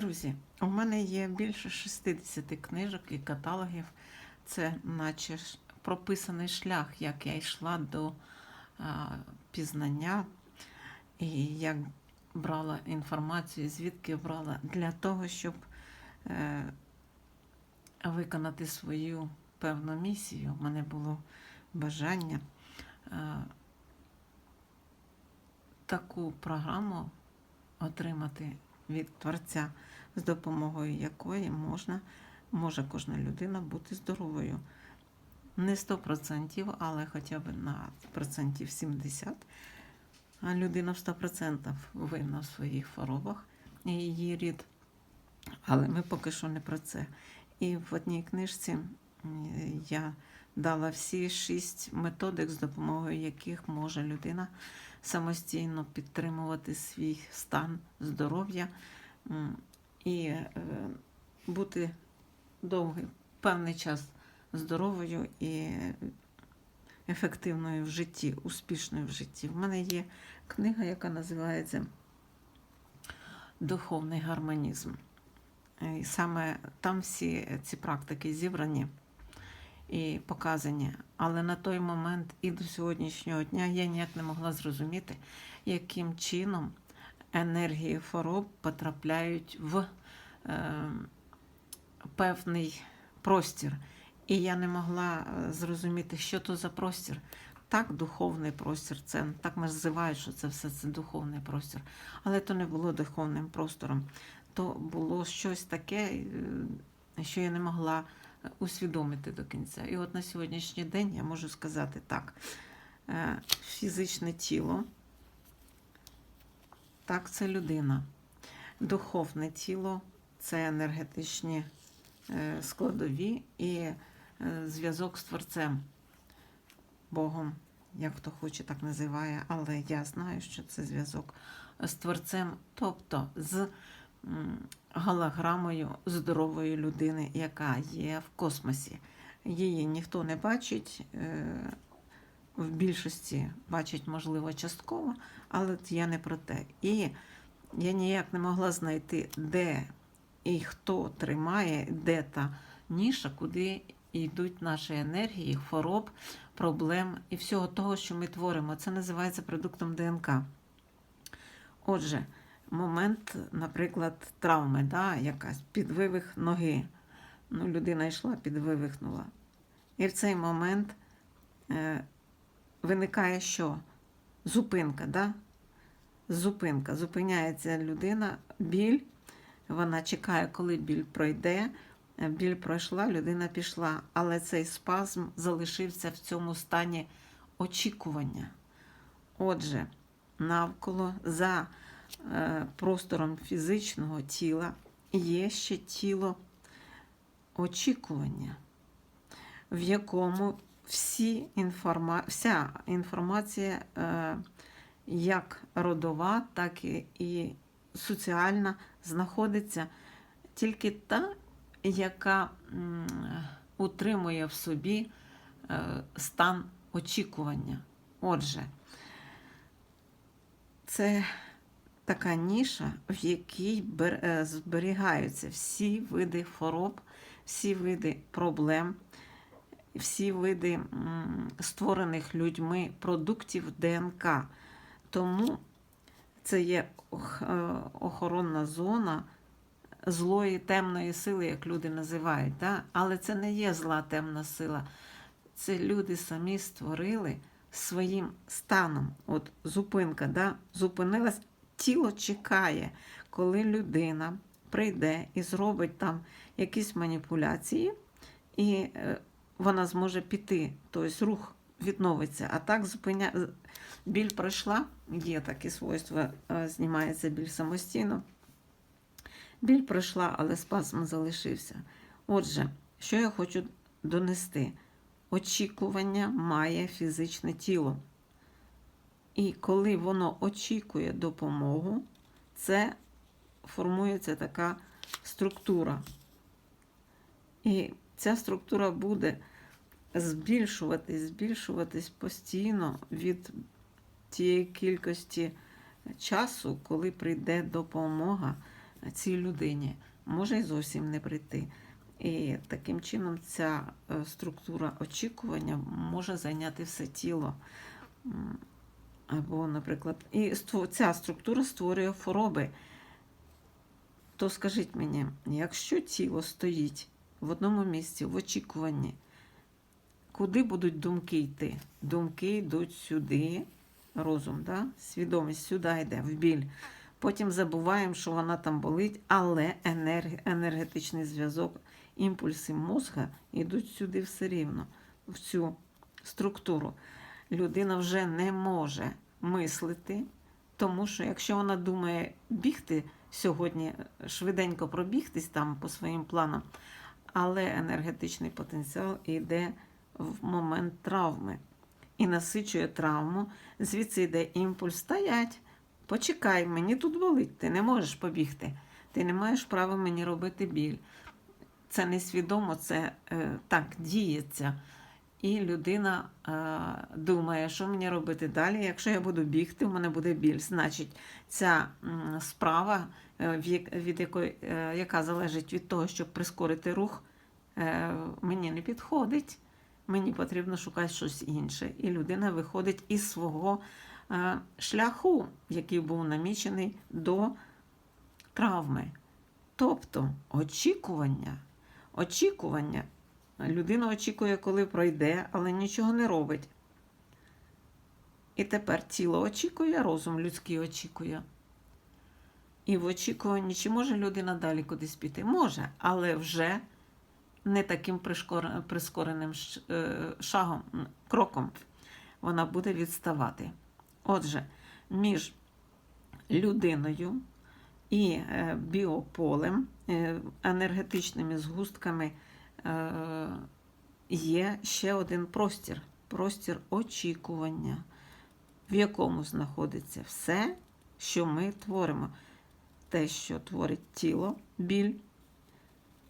Друзі, у мене є більше 60 книжок і каталогів. Це наче прописаний шлях, як я йшла до а, пізнання і як брала інформацію, звідки брала для того, щоб е, виконати свою певну місію. У мене було бажання е, таку програму отримати від Творця, з допомогою якої можна, може кожна людина бути здоровою. Не 100%, але хоча б на процентів 70. А людина в 100% винна в своїх хворобах і її рід. Але ми поки що не про це. І в одній книжці я дала всі шість методик, з допомогою яких може людина самостійно підтримувати свій стан здоров'я і е, бути довгий певний час здоровою і ефективною в житті, успішною в житті. В мене є книга, яка називається Духовний гармонізм. І саме там всі ці практики зібрані і показані. Але на той момент і до сьогоднішнього дня я ніяк не могла зрозуміти, яким чином енергії хвороб потрапляють в е, певний простір. І я не могла е, зрозуміти, що то за простір. Так, духовний простір, це так називають, що це все це духовний простір. Але то не було духовним простором. То було щось таке, е, що я не могла усвідомити до кінця. І от на сьогоднішній день я можу сказати так: е, фізичне тіло, так, це людина. Духовне тіло це енергетичні е, складові і е, зв'язок з Творцем, Богом, як хто хоче, так називає, але я знаю, що це зв'язок з Творцем, тобто з голограмою здорової людини, яка є в космосі. Її ніхто не бачить. е, В більшості бачить, можливо, частково, але я не про те. І я ніяк не могла знайти, де і хто тримає, де та ніша, куди йдуть наші енергії, хвороб, проблем і всього того, що ми творимо. Це називається продуктом ДНК. Отже, момент, наприклад, травми, да, якась підвивих ноги. Ну, людина йшла, підвивихнула. І в цей момент е, виникає що? Зупинка, да? Зупинка. Зупиняється людина, біль. Вона чекає, коли біль пройде. Біль пройшла, людина пішла. Але цей спазм залишився в цьому стані очікування. Отже, навколо за е, простором фізичного тіла є ще тіло очікування, в якому всі інформа... вся інформація, е, як родова, так і, і соціальна, знаходиться тільки та, яка утримує в собі е, стан очікування. Отже, це така ніша, в якій е, зберігаються всі види хвороб, всі види проблем, всі види створених людьми продуктів ДНК. Тому це є е, охоронна зона злої темної сили, як люди називають. Да? Але це не є зла темна сила. Це люди самі створили своїм станом. От зупинка, да? зупинилась, тіло чекає, коли людина прийде і зробить там якісь маніпуляції, і е, вона зможе піти, тобто рух відновиться. А так зупиня... біль пройшла, є такі свойства, е, знімається біль самостійно. Біль пройшла, але спазм залишився. Отже, що я хочу донести? Очікування має фізичне тіло. І коли воно очікує допомогу, це формується така структура. І ця структура буде збільшуватись, збільшуватись постійно від тієї кількості часу, коли прийде допомога цій людині, може й зовсім не прийти. І таким чином ця е, структура очікування може зайняти все тіло. Або, наприклад, і ця структура створює хвороби. То скажіть мені, якщо тіло стоїть в одному місці, в очікуванні, куди будуть думки йти? Думки йдуть сюди, розум, да? свідомість сюди йде, в біль. Потім забуваємо, що вона там болить, але енерг- енергетичний зв'язок, імпульси мозга йдуть сюди все рівно, в цю структуру. Людина вже не може мислити, тому що якщо вона думає бігти сьогодні, швиденько пробігтись там по своїм планам, але енергетичний потенціал йде в момент травми і насичує травму, звідси йде імпульс стоять. Почекай, мені тут болить, ти не можеш побігти. Ти не маєш права мені робити біль. Це несвідомо, це е, так діється. І людина е, думає, що мені робити далі. Якщо я буду бігти, у мене буде біль. Значить, ця справа, е, від якої, е, яка залежить від того, щоб прискорити рух, е, мені не підходить. Мені потрібно шукати щось інше. І людина виходить із свого е, шляху, який був намічений до травми. Тобто очікування, очікування. Людина очікує, коли пройде, але нічого не робить. І тепер тіло очікує, розум людський очікує. І в очікуванні, чи може людина далі кудись піти? Може, але вже не таким прискореним е, шагом, кроком вона буде відставати. Отже, між людиною і е, біополем, е, енергетичними згустками є ще один простір простір очікування, в якому знаходиться все, що ми творимо. Те, що творить тіло, біль,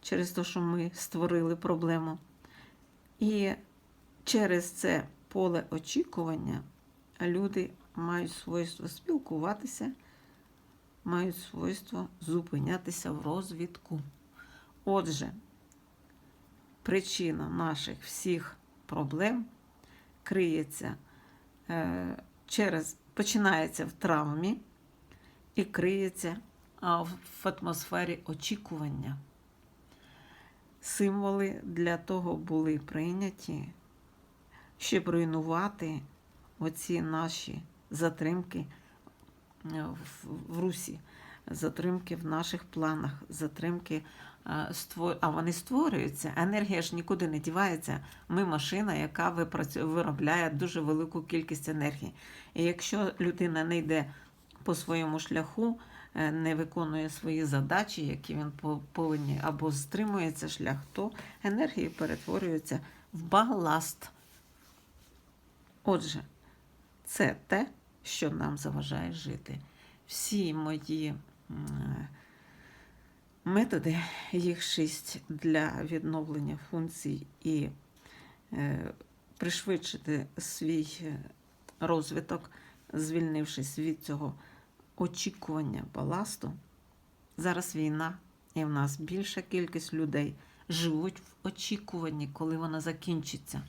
через те, що ми створили проблему. І через це поле очікування люди мають свойство спілкуватися, мають свойство зупинятися в розвідку. Отже, причина наших всіх проблем криється е, через, починається в травмі і криється в, атмосфері очікування. Символи для того були прийняті, щоб руйнувати оці наші затримки е, в русі, затримки в наших планах, затримки, е, а вони створюються. Енергія ж нікуди не дівається. Ми машина, яка виробляє дуже велику кількість енергії. І якщо людина не йде по своєму шляху, е, не виконує свої задачі, які він по- повинен, або стримується шлях, то енергія перетворюється в баласт. Отже, це те, що нам заважає жити. Всі мої методи, їх шість для відновлення функцій і е, пришвидшити свій е, розвиток, звільнившись від цього очікування баласту. Зараз війна, і в нас більша кількість людей живуть в очікуванні, коли вона закінчиться.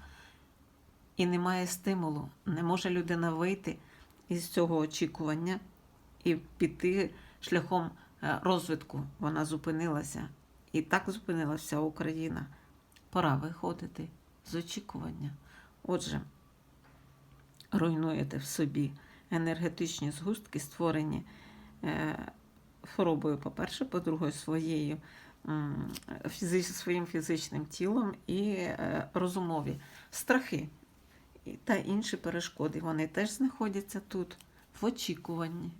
І немає стимулу. Не може людина вийти із цього очікування і піти шляхом е, розвитку. Вона зупинилася. І так зупинилася вся Україна. Пора виходити з очікування. Отже, руйнуєте в собі енергетичні згустки, створені е, хворобою, по-перше, по-друге, своєю, своїм фізичним тілом і е, розумові страхи та інші перешкоди. Вони теж знаходяться тут в очікуванні.